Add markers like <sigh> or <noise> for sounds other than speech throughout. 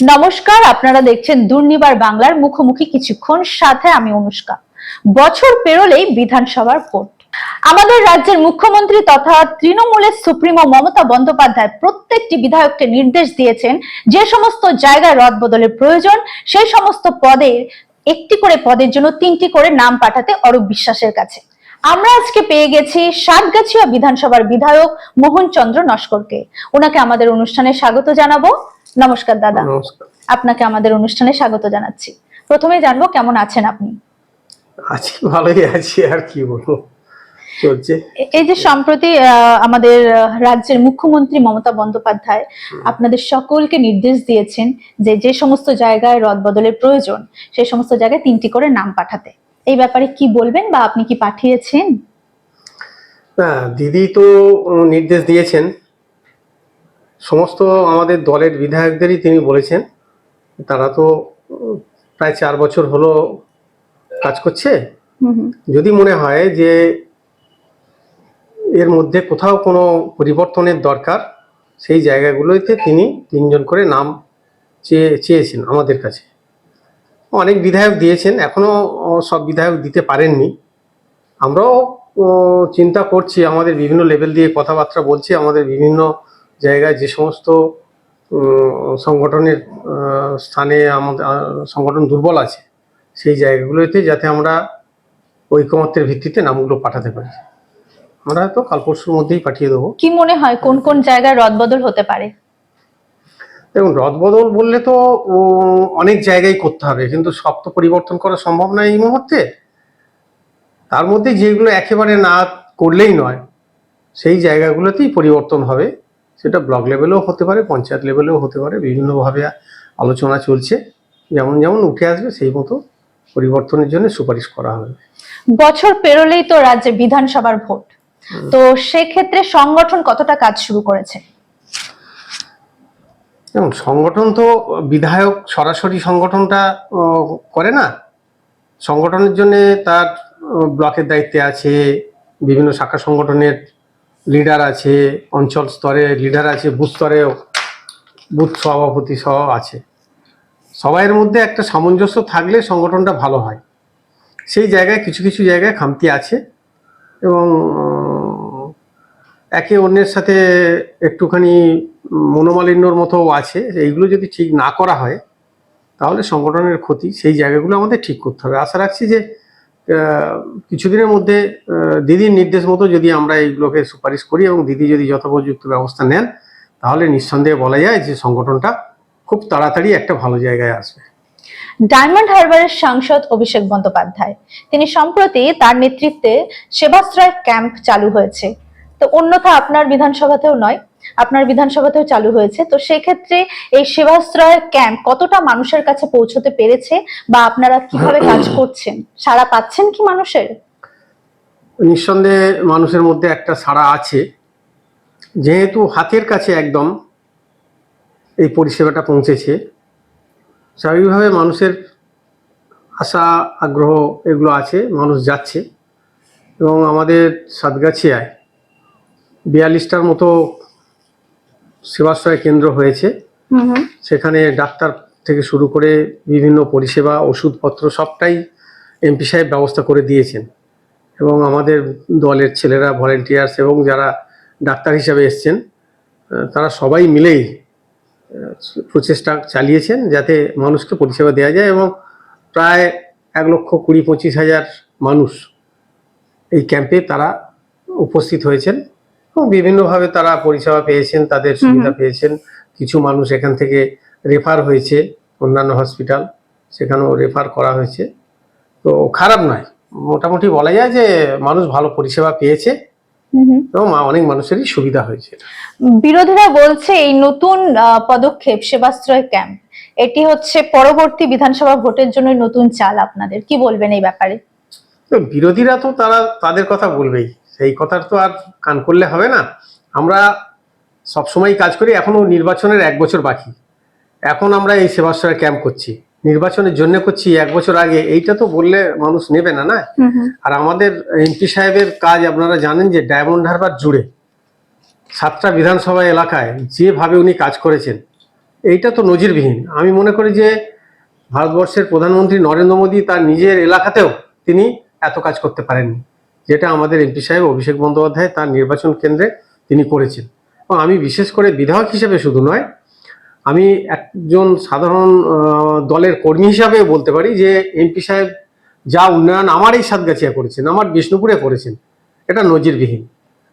নমস্কার, আপনারা দেখছেন দুর্নিবার বাংলার মুখোমুখি কিছুক্ষণ। সাথে আমি অনুষ্কা। বছর পেরোলেই বিধানসভার ভোট। আমাদের রাজ্যের মুখ্যমন্ত্রী তথা তৃণমূলের সুপ্রিমো মমতা বন্দ্যোপাধ্যায় প্রত্যেকটি বিধায়ককে নির্দেশ দিয়েছেন যে সমস্ত জায়গায় রদ বদলের প্রয়োজন, সেই সমস্ত পদে একটি করে পদের জন্য তিনটি করে নাম পাঠাতে অরূপ বিশ্বাসের কাছে। আমরা আজকে পেয়ে গেছি সাতগাছিয়া বিধানসভার বিধায়ক মোহন চন্দ্র নস্করকে। ওনাকে আমাদের অনুষ্ঠানে স্বাগত জানাব। নমস্কার দাদা। আপনাকে আমাদের অনুষ্ঠানে স্বাগত জানাচ্ছি। প্রথমে জানব কেমন আছেন আপনি? আছি ভালোই আছি আর কি বলব? চলছে। এই যে সম্প্রতি আমাদের রাজ্যের মুখ্যমন্ত্রী মমতা বন্দ্যোপাধ্যায় আপনাদের সকলকে নির্দেশ দিয়েছেন যে যে সমস্ত জায়গায় রদবদলের প্রয়োজন সেই সমস্ত জায়গায় তিনটি করে নাম পাঠাতে। এই ব্যাপারে কি বলবেন বা আপনি কি পাঠিয়েছেন? না দিদি তো নির্দেশ দিয়েছেন সমস্ত আমাদের দলের বিধায়কদেরই তিনি বলেছেন তারা তো প্রায় চার বছর হলো কাজ করছে। যদি মনে হয় যে এর মধ্যে কোথাও কোনো পরিবর্তনের দরকার সেই জায়গাগুলোতে তিনি তিনজন করে নাম চেয়ে চেয়েছেন আমাদের কাছে। অনেক বিধায়ক দিয়েছেন এখনও সব বিধায়ক দিতে পারেননি। আমরাও চিন্তা করছি আমাদের বিভিন্ন লেভেল দিয়ে কথাবার্তা বলছি আমাদের বিভিন্ন জায়গায় যে সমস্ত সংগঠনের স্থানে আমাদের সংগঠন দুর্বল আছে সেই জায়গাগুলোতে যাতে আমরা ঐকমত্যের ভিত্তিতে নামগুলো পাঠাতে পারি। আমরা তো কাল পরশুর মধ্যেই পাঠিয়ে দেবো। কি মনে হয় কোন কোন জায়গায় রদবদল হতে পারে? দেখুন রদবদল বললে তো অনেক জায়গায় করতে হবে কিন্তু সব তো পরিবর্তন করা সম্ভব নয় এই মুহূর্তে। তার মধ্যে যেগুলো একেবারে না করলেই নয় সেই জায়গাগুলোতেই পরিবর্তন হবে। সেটা ব্লক লেভেলেও হতে পারে পঞ্চায়েত লেভেলেও হতে পারে বিভিন্নভাবে আলোচনা চলছে। যেমন যেমন উঠে আসবে সেই মতো পরিবর্তনের জন্য সুপারিশ করা হবে। বছর পেরোলেই তো রাজ্যে বিধানসভার ভোট। তো সেক্ষেত্রে সংগঠন কতটা কাজ শুরু করেছে? এবং সংগঠন তো বিধায়ক সরাসরি সংগঠনটা করে না। সংগঠনের জন্য তার ব্লকের দায়িত্বে আছে বিভিন্ন শাখা সংগঠনের লিডার আছে, অঞ্চল স্তরে লিডার আছে, বুথ স্তরেও বুথ সভাপতি সহ আছে। সবাইয়ের মধ্যে একটা সামঞ্জস্য থাকলে সংগঠনটা ভালো হয়। সেই জায়গায় কিছু কিছু জায়গায় খামতি আছে এবং একে অন্যের সাথে একটুখানি মনোমালিন্যর মতো আছে। এইগুলো যদি ঠিক না করা হয়, তাহলে সংগঠনের ক্ষতি। সেই জায়গাগুলো আমাদের ঠিক করতে হবে। আশা রাখছি যে কিছুদিনের মধ্যে দিদির নির্দেশ মতো যদি আমরা এইগুলোকে সুপারিশ করি এবং দিদি যদি যথোপযুক্ত ব্যবস্থা নেন, তাহলে নিঃসন্দেহে বলা যায় যে সংগঠনটা খুব তাড়াতাড়ি একটা ভালো জায়গায় আসবে। ডায়মন্ড হারবারের সাংসদ অভিষেক বন্দ্যোপাধ্যায়, তিনি সম্প্রতি তার নেতৃত্বে সেবাশ্রয় ক্যাম্প চালু হয়েছে। তো অন্যথা আপনার বিধানসভাতেও নয় আপনার বিধানসভাতেও চালু হয়েছে। তো সেক্ষেত্রে এই সেবাশ্রয় ক্যাম্প কতটা মানুষের কাছে পৌঁছতে পেরেছে বা আপনারা কীভাবে কাজ <clears throat> করছেন? সারা পাচ্ছেন কি মানুষের? নিঃসন্দেহে মানুষের মধ্যে একটা সাড়া আছে। যেহেতু হাতের কাছে একদম এই পরিষেবাটা পৌঁছেছে স্বাভাবিকভাবে মানুষের আশা আগ্রহ এগুলো আছে মানুষ যাচ্ছে। এবং আমাদের সাতগাছিয়ায় বিয়াল্লিশটার মতো সেবাশ্রয় কেন্দ্র হয়েছে। সেখানে ডাক্তার থেকে শুরু করে বিভিন্ন পরিষেবা ওষুধপত্র সবটাই এমপি সাহেব ব্যবস্থা করে দিয়েছেন। এবং আমাদের দলের ছেলেরা ভলেন্টিয়ার্স এবং যারা ডাক্তার হিসাবে এসছেন তারা সবাই মিলেই প্রচেষ্টা চালিয়েছেন যাতে মানুষকে পরিষেবা দেওয়া যায় এবং প্রায় এক লক্ষ কুড়ি পঁচিশ হাজার মানুষ এই ক্যাম্পে তারা উপস্থিত হয়েছেন। বিভিন্নভাবে তারা পরিষেবা পেয়েছেন তাদের সুবিধা পেয়েছেন। কিছু মানুষ এখান থেকে রেফার হয়েছে অন্যান্য হসপিটাল সেখানেও রেফার করা হয়েছে। তো খারাপ নয়। মোটামুটি বলা যায় যে মানুষ ভালো পরিষেবা পেয়েছে এবং অনেক মানুষেরই সুবিধা হয়েছে। বিরোধীরা বলছে এই নতুন পদক্ষেপ সেবাশ্রয় ক্যাম্প এটি হচ্ছে পরবর্তী বিধানসভা ভোটের জন্য নতুন চাল আপনাদের। কি বলবেন এই ব্যাপারে? বিরোধীরা তো তারা তাদের কথা বলবেই। সেই কথার তো আর কান করলে হবে না। আমরা সবসময় কাজ করি এখনও নির্বাচনের এক বছর বাকি। এখন আমরা এই সেবাশ্রয় ক্যাম্প করছি। নির্বাচনের জন্য করছি এক বছর আগে। এইটা তো বললে মানুষ নেবে না না? আর আমাদের এমপি সাহেবের কাজ আপনারা জানেন যে ডায়মন্ড হারবার জুড়ে সাতটা বিধানসভা এলাকায় যেভাবে উনি কাজ করেছেন এইটা তো নজিরবিহীন। আমি মনে করি যে ভারতবর্ষের প্রধানমন্ত্রী নরেন্দ্র মোদী তার নিজের এলাকাতেও তিনি এত কাজ করতে পারেননি। যেটা আমাদের এমপি সাহেব, অভিষেক বন্দ্যোপাধ্যায় তার নির্বাচন কেন্দ্রে তিনি করেছেন। এবং আমি বিশেষ করে বিধায়ক হিসেবে শুধু নয়, আমি একজন সাধারণ দলের কর্মী হিসাবে বলতে পারি যে এমপি সাহেব যা উন্নয়ন আমার এই সাতগাছিয়া করেছেন, আমার বিষ্ণুপুরে করেছেন, এটা নজিরবিহীন।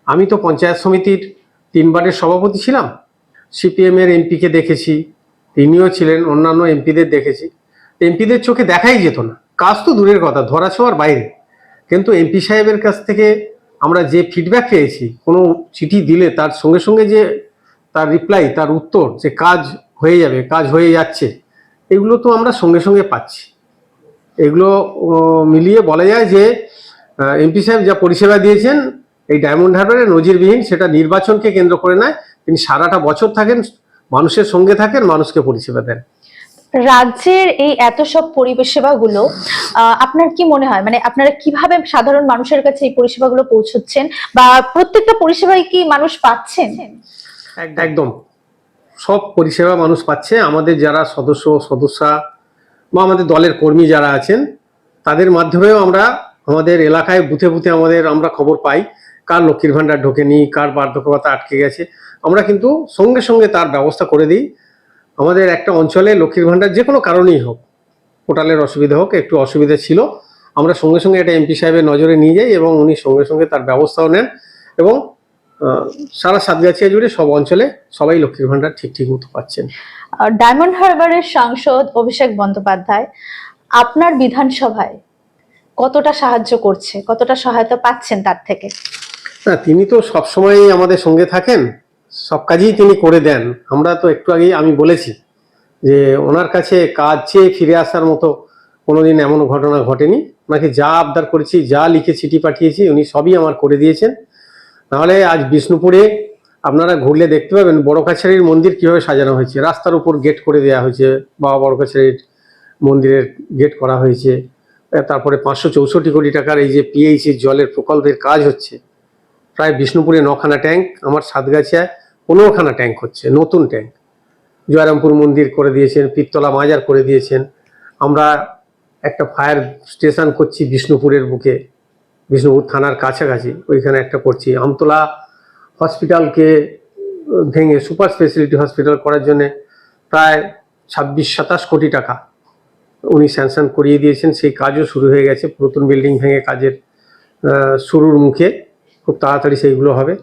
আমি তো পঞ্চায়েত সমিতির তিনবারের সভাপতি ছিলাম, সিপিএমের এমপিকে দেখেছি, তিনিও ছিলেন, অন্যান্য এমপিদের দেখেছি। এমপিদের চোখে দেখাই যেত না, কাজ তো দূরের কথা, ধরা ছোঁয়ার বাইরে। কিন্তু এমপি সাহেবের কাছ থেকে আমরা যে ফিডব্যাক পেয়েছি, কোনো চিঠি দিলে তার সঙ্গে সঙ্গে যে তার রিপ্লাই তার উত্তর, যে কাজ হয়ে যাবে, কাজ হয়ে যাচ্ছে, এগুলো তো আমরা সঙ্গে সঙ্গে পাচ্ছি। এগুলো মিলিয়ে বলা যায় যে এমপি সাহেব যা পরিষেবা দিয়েছেন, এই ডায়মন্ড হারবারে নজিরবিহীন সেটা নির্বাচনকে কেন্দ্র করে নেয়, তিনি সারাটা বছর থাকেন, মানুষের সঙ্গে থাকেন, মানুষকে পরিষেবা দেন। রাজ্যের এই এত সব পরিষেবাগুলো আপনার কি মনে হয়? মানে আপনারা কীভাবে সাধারণ মানুষের কাছে এই পরিষেবাগুলো পৌঁছচ্ছেন? বা প্রত্যেকটা পরিষেবাই কি মানুষ পাচ্ছেন? একদম। সব পরিষেবা মানুষ পাচ্ছে। আমাদের যারা সদস্য সদস্যা বা আমাদের দলের কর্মী যারা আছেন, তাদের মাধ্যমেও আমরা আমাদের এলাকায় বুথে বুথে আমাদের আমরা খবর পাই। কার লক্ষ্মীর ভাণ্ডার ঢোকেনি, কার বার্ধক্য ভাতা আটকে গেছে। আমরা কিন্তু সঙ্গে সঙ্গে তার ব্যবস্থা করে দিই। আমাদের একটা অঞ্চলে লক্ষ্মীর ভাণ্ডার যে কোনো কারণেই হোক পোর্টালের অসুবিধা হোক একটু অসুবিধা ছিল আমরা সঙ্গে সঙ্গে এটা এমপি সাহেবের নজরে নিয়ে যাই এবং উনি সঙ্গে সঙ্গে তার ব্যবস্থাও নেন এবং সারা সাতগাছিয়া জুড়ে সব অঞ্চলে সবাই লক্ষ্মীর ভাণ্ডার ঠিক ঠিক মতো পাচ্ছেন। ডায়মন্ড হারবারের সাংসদ অভিষেক বন্দ্যোপাধ্যায় আপনার বিধানসভায় কতটা সাহায্য করছে কতটা সহায়তা পাচ্ছেন তার থেকে? না তিনি তো সবসময় আমাদের সঙ্গে থাকেন। সব কাজই তিনি করে দেন। আমরা তো একটু আগেই আমি বলেছি যে ওনার কাছে কাজ চেয়ে ফিরে আসার মতো কোনোদিন এমন ঘটনা ঘটেনি। ওনাকে যা আবদার করেছি, যা লিখে চিঠি পাঠিয়েছি, উনি সবই আমার করে দিয়েছেন। নাহলে আজ বিষ্ণুপুরে আপনারা ঘুরলে দেখতে পাবেন বড় কাছারির মন্দির কীভাবে সাজানো হয়েছে। রাস্তার উপর গেট করে দেওয়া হয়েছে বাবা বড় কাছারির মন্দিরের গেট করা হয়েছে। তারপরে পাঁচশো চৌষট্টি কোটি টাকার এই যে পিএইচি জলের প্রকল্পের কাজ হচ্ছে। প্রায় বিষ্ণুপুরে নখানা ট্যাঙ্ক, আমার সাতগাছিয়ায় পনেরোখানা ট্যাঙ্ক হচ্ছে, নতুন ট্যাঙ্ক। জয়রামপুর মন্দির করে দিয়েছেন পিত্তলা মাজার করে দিয়েছেন। আমরা একটা ফায়ার স্টেশন করছি বিষ্ণুপুরের বুকে, বিষ্ণুপুর থানার কাছাকাছি, ওইখানে একটা করছি। আমতলা হসপিটালকে ভেঙে, সুপার স্পেশালিটি হসপিটাল করার জন্য প্রায় ছাব্বিশ, সাতাশ কোটি টাকা উনি স্যাংশন করিয়ে দিয়েছেন। সেই কাজও শুরু হয়ে গেছে, পুরাতন বিল্ডিং ভেঙে কাজের শুরুর মুখে। খুব তাড়াতাড়ি সেইগুলো হবে।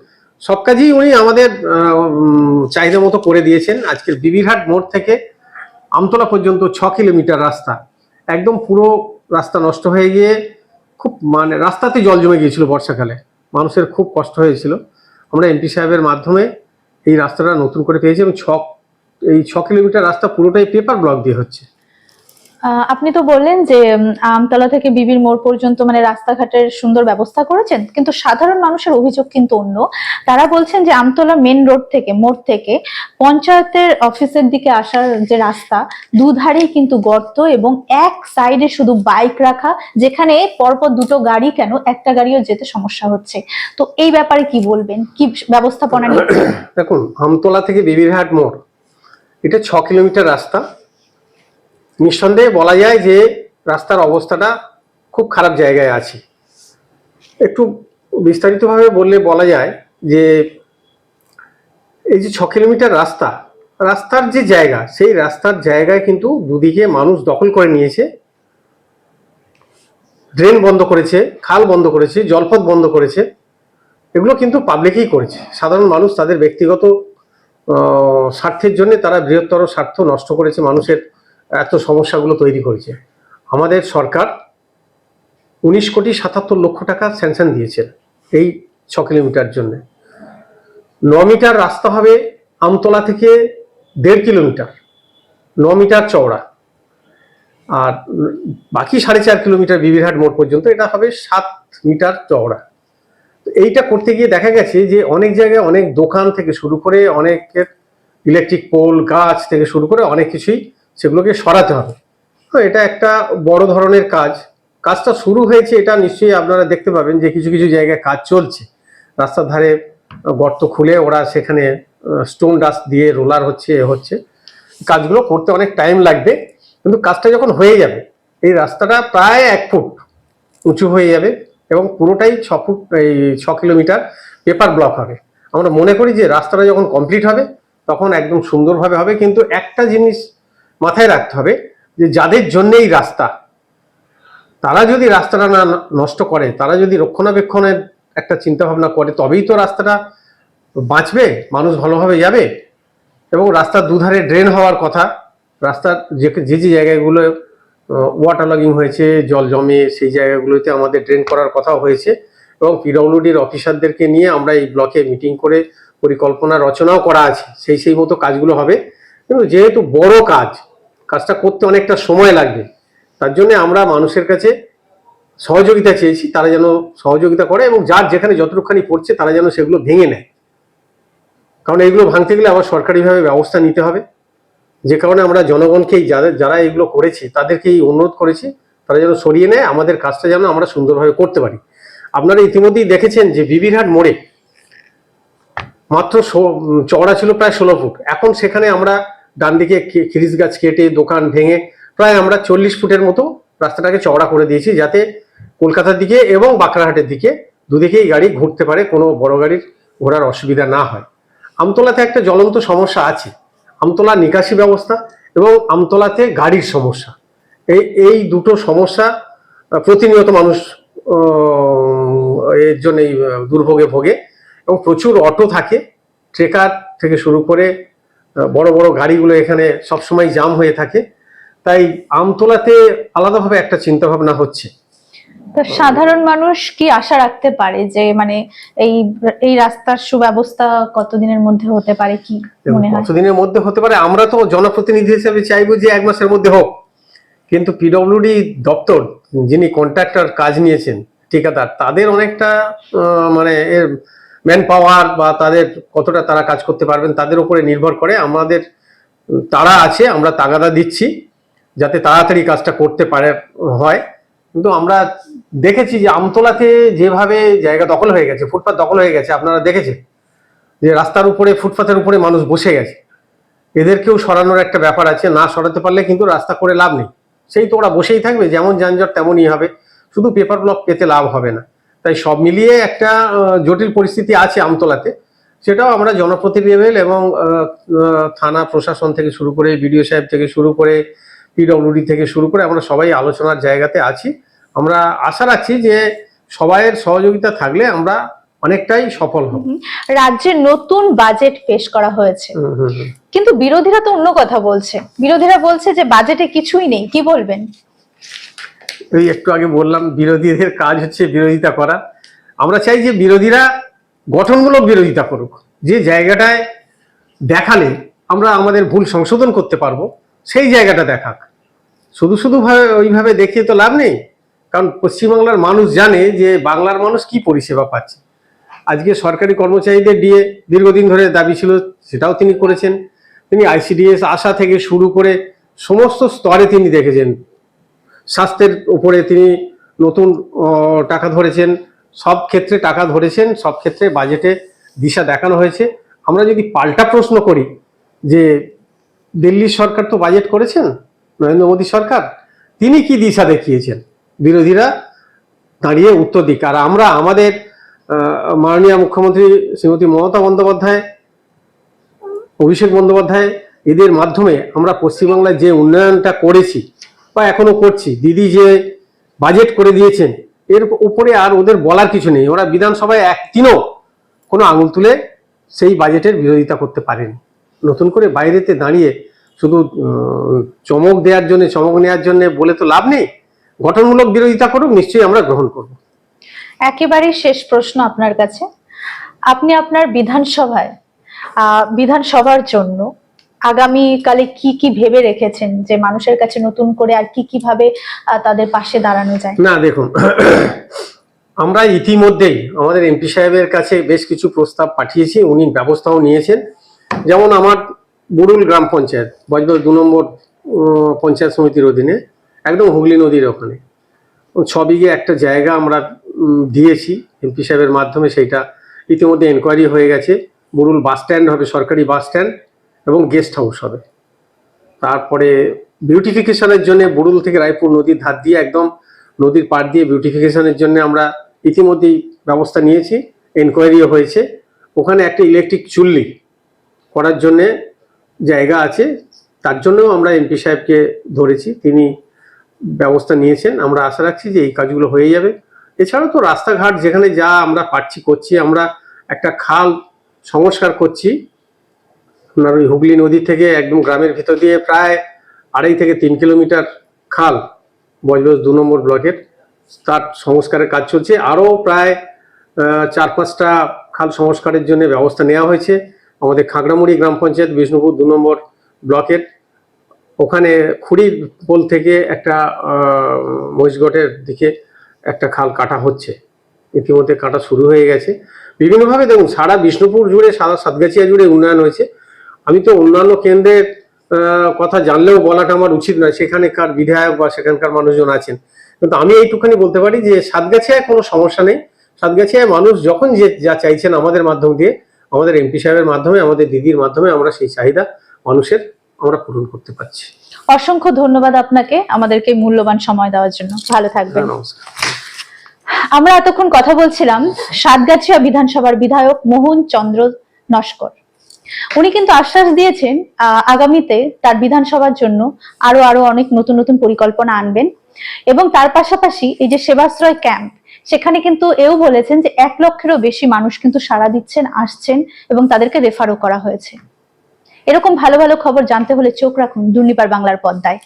সব কাজই উনি আমাদের চাহিদা মতো করে দিয়েছেন। আজকের বিবিরহাট মোড় থেকে আমতলা পর্যন্ত ছ কিলোমিটার রাস্তা। একদম পুরো রাস্তা নষ্ট হয়ে গিয়ে খুব মানে রাস্তাতে জল জমে গিয়েছিল বর্ষাকালে। মানুষের খুব কষ্ট হয়েছিল। আমরা এমপি সাহেবের মাধ্যমে এই রাস্তাটা নতুন করে পেয়েছি এবং ছ, এই ছ কিলোমিটার রাস্তা পুরোটাই পেপার ব্লক দিয়ে হচ্ছে। আপনি তো বললেন যে আমতলা থেকে বিবির মোড় পর্যন্ত মানে রাস্তাঘাটের সুন্দর ব্যবস্থা করেছেন, কিন্তু সাধারণ মানুষের অভিযোগ কিন্তু অন্য। তারা বলছেন যে আমতলা মেন রোড থেকে, মোড় থেকে পঞ্চায়েতের অফিসের দিকে আসার যে রাস্তা, দুধারেই কিন্তু গর্ত এবং এক সাইডে শুধু বাইক রাখা, যেখানে পরপর দুটো গাড়ি কেন একটা গাড়িও যেতে সমস্যা হচ্ছে। তো এই ব্যাপারে কি বলবেন? কি ব্যবস্থাপনা দেখুন, আমতলা থেকে বিবিরহাট মোড়, এটা ছ কিলোমিটার রাস্তা নিঃসন্দেহে বলা যায় যে রাস্তার অবস্থাটা খুব খারাপ জায়গায় আছে। একটু বিস্তারিতভাবে বললে বলা যায় যে এই যে ছ কিলোমিটার রাস্তা, রাস্তার যে জায়গা, সেই রাস্তার জায়গায় কিন্তু দুদিকে মানুষ দখল করে নিয়েছে। ড্রেন বন্ধ করেছে, খাল বন্ধ করেছে, জলপথ বন্ধ করেছে। এগুলো কিন্তু পাবলিকই করেছে। সাধারণ মানুষ তাদের ব্যক্তিগত স্বার্থের জন্য তারা বৃহত্তর স্বার্থ নষ্ট করেছে মানুষের। এত সমস্যাগুলো তৈরি করেছে। আমাদের সরকার উনিশ কোটি সাতাত্তর লক্ষ টাকা স্যাংশন দিয়েছেন এই ছ কিলোমিটার জন্য। ন মিটার রাস্তা হবে আমতলা থেকে দেড় কিলোমিটার, ন মিটার চওড়া। আর বাকি সাড়ে চার কিলোমিটার বিবিরহাট মোড় পর্যন্ত এটা হবে সাত মিটার চওড়া। তো এইটা করতে গিয়ে দেখা গেছে যে অনেক জায়গায় অনেক দোকান থেকে শুরু করে অনেকের ইলেকট্রিক পোল, গাছ থেকে শুরু করে অনেক কিছুই সেগুলোকে সরাতে হবে। তো এটা একটা বড় ধরনের কাজ। কাজটা শুরু হয়েছে, এটা নিশ্চয়ই আপনারা দেখতে পাবেন যে কিছু কিছু জায়গায় কাজ চলছে। রাস্তার ধারে গর্ত খুলে ওরা সেখানে স্টোন ডাস্ট দিয়ে রোলার হচ্ছে হচ্ছে। কাজগুলো করতে অনেক টাইম লাগবে, কিন্তু কাজটা যখন হয়ে যাবে, এই রাস্তাটা প্রায় এক ফুট উঁচু হয়ে যাবে এবং পুরোটাই ছ ফুট, এই ছ কিলোমিটার পেপার ব্লক হবে। আমরা মনে করি যে রাস্তাটা যখন কমপ্লিট হবে, তখন একদম সুন্দরভাবে হবে, কিন্তু একটা জিনিস মাথায় রাখতে হবে যে যাদের জন্য এই রাস্তা, তারা যদি রাস্তাটা না নষ্ট করে, তারা যদি রক্ষণাবেক্ষণের একটা চিন্তা ভাবনা করে, তবেই তো রাস্তাটা বাঁচবে, মানুষ ভালোভাবে যাবে। এবং রাস্তার দুধারে ড্রেন হওয়ার কথা, রাস্তার যে যে যে জায়গাগুলো ওয়াটার লগিং হয়েছে, জল জমে, সেই জায়গাগুলোতে আমাদের ড্রেন করার কথাও হয়েছে। এবং পিডব্লিউডির অফিসারদেরকে নিয়ে আমরা এই ব্লকে মিটিং করে পরিকল্পনা রচনাও করা আছে। সেই সেই মতো কাজগুলো হবে। কিন্তু যেহেতু বড় কাজ কাজটা করতে অনেকটা সময় লাগবে। তার জন্য আমরা মানুষের কাছে সহযোগিতা চেয়েছি, তারা যেন সহযোগিতা করে এবং যার যেখানে যতটুকখানি পড়ছে তারা যেন সেগুলো ভেঙে নেয়। কারণ এগুলো ভাঙতে গেলে আবার সরকারিভাবে ব্যবস্থা নিতে হবে। যে কারণে আমরা জনগণকেই, যাদের, যারা এগুলো করেছে তাদেরকেই অনুরোধ করেছি, তারা যেন সরিয়ে নেয়, আমাদের কাজটা যেন আমরা সুন্দরভাবে করতে পারি। আপনারা ইতিমধ্যেই দেখেছেন যে বিবিরহাট মোড়ে মাত্র চওড়া ছিল প্রায় ষোলো ফুট। এখন সেখানে আমরা ডান দিকে খিরিস গাছ কেটে দোকান ভেঙে প্রায় আমরা চল্লিশ ফুটের মতো রাস্তাটাকে চওড়া করে দিয়েছি যাতে কলকাতার দিকে এবং বাঁকড়াহাটের দিকে দুদিকেই গাড়ি ঘুরতে পারে কোনো বড় গাড়ির ঘোরার অসুবিধা না হয়। আমতলাতে একটা জ্বলন্ত সমস্যা আছে। আমতলা নিকাশি ব্যবস্থা এবং আমতলাতে গাড়ির সমস্যা। এই এই দুটো সমস্যা প্রতিনিয়ত মানুষ এর জন্য এই, দুর্ভোগে ভোগে এবং প্রচুর অটো থাকে ট্রেকার থেকে শুরু করে বড় বড় গাড়িগুলো এখানে সবসময় জাম হয়ে থাকে। তাই আমতলাতে আলাদাভাবে একটা চিন্তা ভাবনা হচ্ছে সাধারণ মানুষ কি আশা রাখতে পারে যে মানে এই এই রাস্তার সুব্যবস্থা কতদিনের মধ্যে হতে পারে কি মনে হয়? কতদিনের মধ্যে হতে পারে? আমরা তো জনপ্রতিনিধি হিসেবে চাইব যে এক মাসের মধ্যে হোক। কিন্তু পিডব্লিউডি দপ্তর যিনি কন্ট্রাক্টর কাজ নিয়েছেন ঠিকাদার তাদের অনেকটা মানে এর ম্যান পাওয়ার বা তাদের কতটা তারা কাজ করতে পারবেন তাদের উপরে নির্ভর করে আমাদের, তারা আছে, আমরা তাগাদা দিচ্ছি যাতে তাড়াতাড়ি কাজটা করতে পারে, হয়। কিন্তু আমরা দেখেছি যে আমতলাতে যেভাবে জায়গা দখল হয়ে গেছে, ফুটপাত দখল হয়ে গেছে, আপনারা দেখেছেন যে রাস্তার উপরে, ফুটপাতের উপরে মানুষ বসে গেছে। এদেরকেও সরানোর একটা ব্যাপার আছে, না সরাতে পারলে কিন্তু রাস্তা করে লাভ নেই। সেই তো ওরা বসেই থাকবে, যেমন যানজট তেমনই হবে। শুধু পেপার ব্লক পেতে লাভ হবে না। তাই সব মিলিয়ে একটা জটিল পরিস্থিতি আছে আমতলাতে। সেটাও আমরা জনপ্রতিনিধি লেভেল এবং থানা প্রশাসন থেকে শুরু করে বিডিও সাহেব থেকে শুরু করে পিডব্লিউডি থেকে শুরু করে আমরা সবাই আলোচনার জায়গাতে আছি। আমরা আশা রাখছি যে সবাইয়ের সহযোগিতা থাকলে আমরা অনেকটাই সফল হব। রাজ্যে নতুন বাজেট পেশ করা হয়েছে। হুম, হুম, হুম। কিন্তু বিরোধীরা তো অন্য কথা বলছে। বিরোধীরা বলছে যে বাজেটে কিছুই নেই। কি বলবেন? ওই একটু আগে বললাম, বিরোধীদের কাজ হচ্ছে বিরোধিতা করা। আমরা চাই যে বিরোধীরা গঠনমূলক বিরোধিতা করুক। যে জায়গাটায় দেখালে আমরা আমাদের ভুল সংশোধন করতে পারব, সেই জায়গাটা দেখাক। শুধু শুধু ভাবে, ওইভাবে দেখিয়ে তো লাভ নেই। কারণ পশ্চিমবাংলার মানুষ জানে যে বাংলার মানুষ কি পরিষেবা পাচ্ছে। আজকে সরকারি কর্মচারীদের দিয়ে দীর্ঘদিন ধরে দাবি ছিল, সেটাও তিনি করেছেন। তিনি আইসিডিএস, আশা থেকে শুরু করে সমস্ত স্তরে তিনি দেখেছেন। স্বাস্থ্যের উপরে তিনি নতুন টাকা ধরেছেন। সব ক্ষেত্রে টাকা ধরেছেন, সব ক্ষেত্রে বাজেটে দিশা দেখানো হয়েছে। আমরা যদি পাল্টা প্রশ্ন করি যে দিল্লির সরকার তো বাজেট করেছেন, নরেন্দ্র মোদী সরকার, তিনি কি দিশা দেখিয়েছেন? বিরোধীরা দাঁড়িয়ে উত্তর দিক। আর আমরা আমাদের মাননীয় মুখ্যমন্ত্রী শ্রীমতী মমতা বন্দ্যোপাধ্যায়, অভিষেক বন্দ্যোপাধ্যায়, এদের মাধ্যমে আমরা পশ্চিমবাংলায় যে উন্নয়নটা করেছি বা এখনও করছি। দিদি যে বাজেট করে দিয়েছেন, এর উপরে আর ওদের বলার কিছু নেই। ওরা বিধানসভায় একদিনও কোনো আঙুল তুলে সেই বাজেটের বিরোধিতা করতে পারেনি। নতুন করে বাইরেতে দাঁড়িয়ে শুধু চমক দেওয়ার জন্য, চমক নেওয়ার জন্য বলে তো লাভ নেই। গঠনমূলক বিরোধিতা করুক, নিশ্চয়ই আমরা গ্রহণ করব। একেবারে শেষ প্রশ্ন আপনার কাছে। আপনি আপনার বিধানসভায় বিধানসভার জন্য আগামীকালে কি কি ভেবে রেখেছেন যে মানুষের কাছে নতুন করে আর কি কি ভাবে তাদের পাশে দাঁড়ানো যায়? না, দেখুন, <clears throat> আমরা ইতিমধ্যেই আমাদের এমপি সাহেবের কাছে বেশ কিছু প্রস্তাব পাঠিয়েছি, উনি ব্যবস্থাও নিয়েছেন। যেমন আমার বুরুল গ্রাম পঞ্চায়েত, বজবজ দু নম্বর পঞ্চায়েত সমিতির অধীনে, একদম হুগলি নদীর ওখানে। ছ বিঘে একটা জায়গা আমরা দিয়েছি, এমপি সাহেবের মাধ্যমে সেইটা। ইতিমধ্যে এনকোয়ারি হয়ে গেছে, বুরুল বাস স্ট্যান্ড হবে, সরকারি বাস স্ট্যান্ড এবং গেস্ট হাউস হবে। তারপরে বিউটিফিকেশনের জন্য বুড়ুল থেকে রায়পুর নদীর ধার দিয়ে একদম নদীর পাড় দিয়ে বিউটিফিকেশনের জন্য আমরা ইতিমধ্যেই ব্যবস্থা নিয়েছি এনকোয়ারিও হয়েছে। ওখানে একটা ইলেকট্রিক চুল্লি করার জন্যে জায়গা আছে, তার জন্যও আমরা এমপি সাহেবকে ধরেছি, তিনি ব্যবস্থা নিয়েছেন। আমরা আশা রাখছি যে এই কাজগুলো হয়ে যাবে। এছাড়াও তো রাস্তাঘাট যেখানে যা আমরা পাচ্ছি করছি, আমরা একটা খাল সংস্কার করছি। আপনার ওই হুগলি নদী থেকে একদম গ্রামের ভিতর দিয়ে প্রায় আড়াই থেকে তিন কিলোমিটার খাল বজবজ দু নম্বর ব্লকের তার সংস্কারের কাজ চলছে। আরও প্রায় চার পাঁচটা খাল সংস্কারের জন্য ব্যবস্থা নেওয়া হয়েছে। আমাদের খাগড়ামুড়ি গ্রাম পঞ্চায়েত বিষ্ণুপুর দু নম্বর ব্লকের ওখানে খুঁড়ি পোল থেকে একটা আহ, মহিষগড়ের দিকে একটা খাল কাটা হচ্ছে। ইতিমধ্যে কাটা শুরু হয়ে গেছে। বিভিন্নভাবে দেখুন সারা বিষ্ণুপুর জুড়ে সারা সাতগাছিয়া জুড়ে উন্নয়ন হয়েছে। আমি তো অন্যান্য কেন্দ্রের কথা জানলেও বলাটা আমার উচিত নয় সেখানেকার বিধায়ক বা সেখানকার মানুষজন আছেন। কিন্তু আমি এইটুখানি বলতে পারি যে সাতগাছিয়ায় কোনো সমস্যা নেই। সাতগাছিয়ায় মানুষ যখন যে যা চাইছেন আমাদের মাধ্যম দিয়ে আমাদের এমপি সাহেবের মাধ্যমে আমাদের দিদির মাধ্যমে আমরা সেই চাহিদা মানুষের আমরা পূরণ করতে পারছি। অসংখ্য ধন্যবাদ আপনাকে আমাদেরকে মূল্যবান সময় দেওয়ার জন্য। ভালো থাকবেন। হ্যাঁ, আমরা এতক্ষণ কথা বলছিলাম সাতগাছিয়া বিধানসভার বিধায়ক মোহন চন্দ্র নস্কর। উনি কিন্তু আশ্বাস দিয়েছেন আগামীতে তার বিধানসভার জন্য আরও আরও অনেক নতুন নতুন পরিকল্পনা আনবেন। এবং তার পাশাপাশি এই যে সেবাশ্রয় ক্যাম্প, সেখানে কিন্তু এও বলেছেন যে এক লক্ষেরও বেশি মানুষ কিন্তু সাড়া দিচ্ছেন, আসছেন এবং তাদেরকে রেফারও করা হয়েছে। এরকম ভালো ভালো খবর জানতে হলে চোখ রাখুন দুর্নিপার বাংলার পর্দায়।